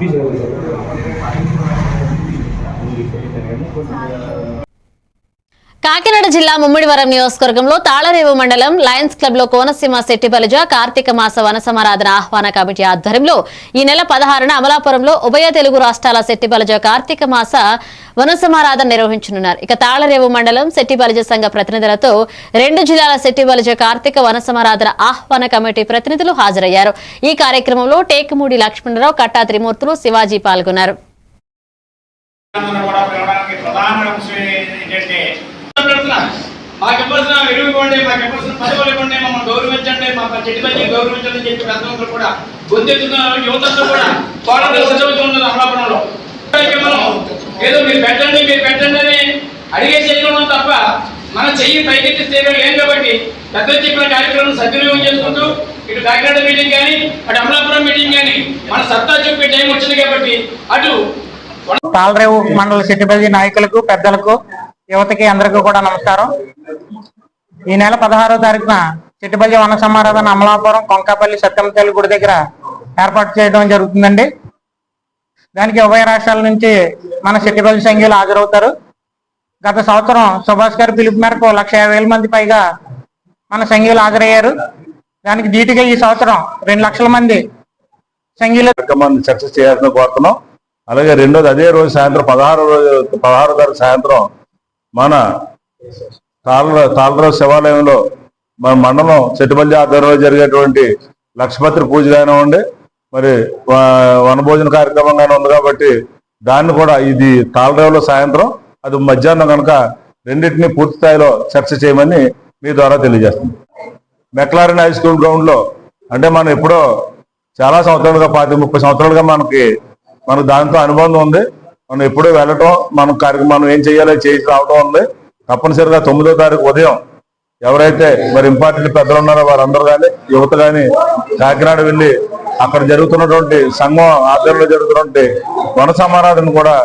বিষয় కాకినాడ జిల్లా ముమ్మిడివరం నియోజకవర్గంలో తాళరేవు మండలం లయన్స్ క్లబ్లో కోనసీమ శెట్టిపలజ కార్తీక మాస వన సమారాధన ఆహ్వాన కమిటీ ఆధ్వర్యంలో ఈ నెల పదహారున అమలాపురంలో ఉభయ తెలుగు రాష్ట్రాల శెట్టిపలజ కార్తీక మాస వన సమారాధన నిర్వహించనున్నారు. ఇక తాళరేవు మండలం శెట్టిపలజ సంఘ ప్రతినిధులతో రెండు జిల్లాల శెట్టిపలజ కార్తీక వన సమారాధన ఆహ్వాన కమిటీ ప్రతినిధులు హాజరయ్యారు. ఈ కార్యక్రమంలో టేకుమూడి లక్ష్మణరావు కట్టా త్రిమూర్తులు శివాజీ పాల్గొన్నారు. అందరూ మాకు ఇవ్వాల్సిన ఇవ్వండి మాకు ఇవ్వాల్సిన పదవులు ఇవ్వండి మమ్మల్ని గౌరవించండి మా చెట్టు పని గౌరవించండి అని చెప్పి పెద్దలందరూ కూడా గొంతెత్తున్న కూడా పోరాటం సిద్ధమవుతున్నారు అమలాపురంలో. మనం ఏదో మీరు పెట్టండి మీరు పెట్టండి అని అడిగే చేయడం తప్ప మనం చెయ్యి పైకెత్తి చేయడం లేదు కాబట్టి పెద్ద చెప్పిన కార్యక్రమం సద్వినియోగం చేసుకుంటూ ఇటు కాకినాడ మీటింగ్ కానీ అటు అమలాపురం మీటింగ్ కానీ మన సత్తా చూపే టైం వచ్చింది కాబట్టి అటు తాళరేవు మండల సిట్టిపల్లి నాయకులకు పెద్దలకు యువతకి అందరికీ కూడా నమస్కారం. ఈ నెల పదహారో తారీఖున చిట్టిపల్లి వన సమారాధన అమలాపురం కొంకాపల్లి సత్యమతల్లి గుడి దగ్గర ఏర్పాటు చేయడం జరుగుతుందండి. దానికి ఉభయ రాష్ట్రాల నుంచి మన చిట్టిపల్లి సంఘీయులు హాజరవుతారు. గత సంవత్సరం సుభాష్ గారి పిలుపు మేరకు లక్ష మంది పైగా మన సంఘీయులు హాజరయ్యారు. దానికి ధీటుగా ఈ సంవత్సరం రెండు లక్షల మంది సంఘీయులు సక్సెస్ చేయాల్సిన కోరుతున్నాం. అలాగే రెండోది అదే రోజు సాయంత్రం పదహారు రోజు పదహారో తారీఖు సాయంత్రం మన తాళ తాళరావు శివాలయంలో మన మండలం చెట్టుపల్లి ఆధ్వర్యంలో జరిగేటువంటి లక్షపత్రి పూజ కానివ్వండి మరి వ- వనభోజన కార్యక్రమం కానీ ఉంది కాబట్టి దాన్ని కూడా ఇది తాళరేవులో సాయంత్రం అది మధ్యాహ్నం కనుక రెండింటిని పూర్తి స్థాయిలో చర్చ చేయమని మీ ద్వారా తెలియజేస్తుంది మెక్లారిన్ హై స్కూల్ గ్రౌండ్లో అంటే మనం ఎప్పుడో చాలా సంవత్సరాలుగా పాతి ముప్పై సంవత్సరాలుగా మనకి మనకు దాంతో అనుబంధం ఉంది. మనం ఎప్పుడూ వెళ్ళటం మనం కార్యక్రమం మనం ఏం చేయాలో చేసి రావటం ఉంది. తప్పనిసరిగా తొమ్మిదో తారీఖు ఉదయం ఎవరైతే మరి ఇంపార్టెంట్ పెద్దలు ఉన్నారో వారందరూ కానీ యువత కానీ కాకినాడ వెళ్ళి అక్కడ జరుగుతున్నటువంటి సంఘం ఆధ్వర్యంలో జరుగుతున్నటువంటి వన సమారాధన కూడా